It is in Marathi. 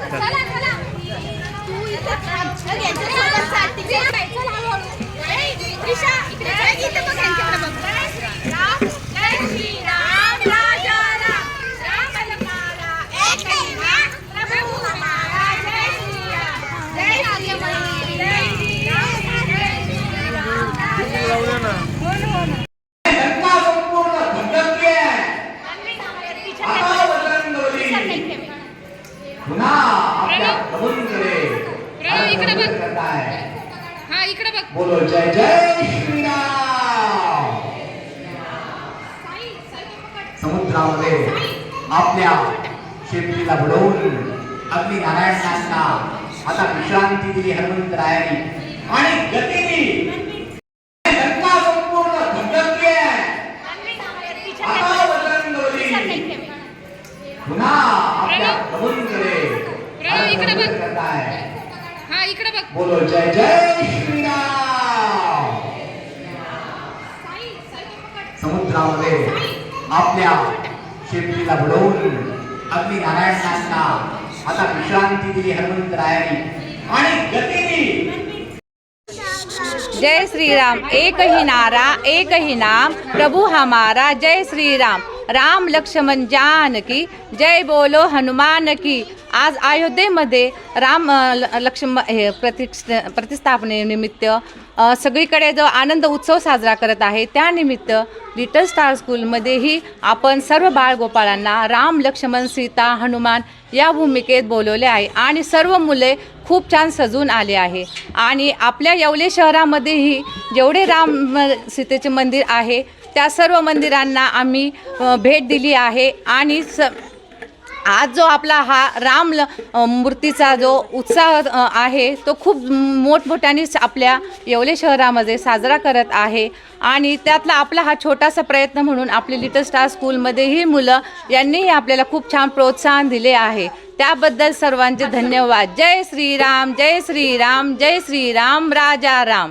चला चला तू इथे आपल्या प्रभूंकडे इकडे बघ. हा इकडे बघ. बोलो जय जय श्रीराम. समुद्रामध्ये आपल्या शेपटीला बुडवून नारायणांना आता विश्रांती दिली हनुमंतरायांनी आणि गती दिली घटना संपूर्ण भटकली आहे. आता बजरंगबली पुन्हा आपल्या प्रभूंकडे इकडे बघ. करत आहे. हा इकडे बघ. बोलो जय जय श्रीराम. समुद्रामध्ये आपल्या शेपटीला बुडवून अग्नी नारायणांना आता विश्रांती दिली हनुमंतरायांनी आणि गती दिली जय श्रीराम. एक ही नारा एक ही नाम. प्रभु हमारा. जय श्री राम राम लक्ष्मण जानकी जय बोलो हनुमान की। आज अयोध्येमध्ये राम ल- लक्ष्मण हे प्रतिष्ठ प्रतिस्थापनेनिमित्त सगळीकडे जो आनंद उत्सव साजरा करत आहे त्यानिमित्त लिटल स्टार स्कूलमध्येही आपण सर्व बाळगोपाळांना राम लक्ष्मण सीता हनुमान या भूमिकेत बोलवले आहे आणि सर्व मुले खूप छान सजून आले आहे. आणि आपल्या येवले शहरामध्येही जेवढे राम सीतेचे मंदिर आहे त्या सर्व मंदिरांना आम्ही भेट दिली आहे. आणि स आज जो आपला हा राम ल- मूर्तीचा जो उत्साह आहे तो खूप मोठमोठ्याने आपल्या येवले शहरामध्ये साजरा करत आहे. आणि त्यातला आपला हा छोटासा प्रयत्न म्हणून आपली लिटल स्टार स्कूलमध्येही मुलं यांनीही आपल्याला खूप छान प्रोत्साहन दिले आहे. त्याबद्दल सर्वांचे धन्यवाद. जय श्रीराम जय श्रीराम जय श्रीराम राजा राम.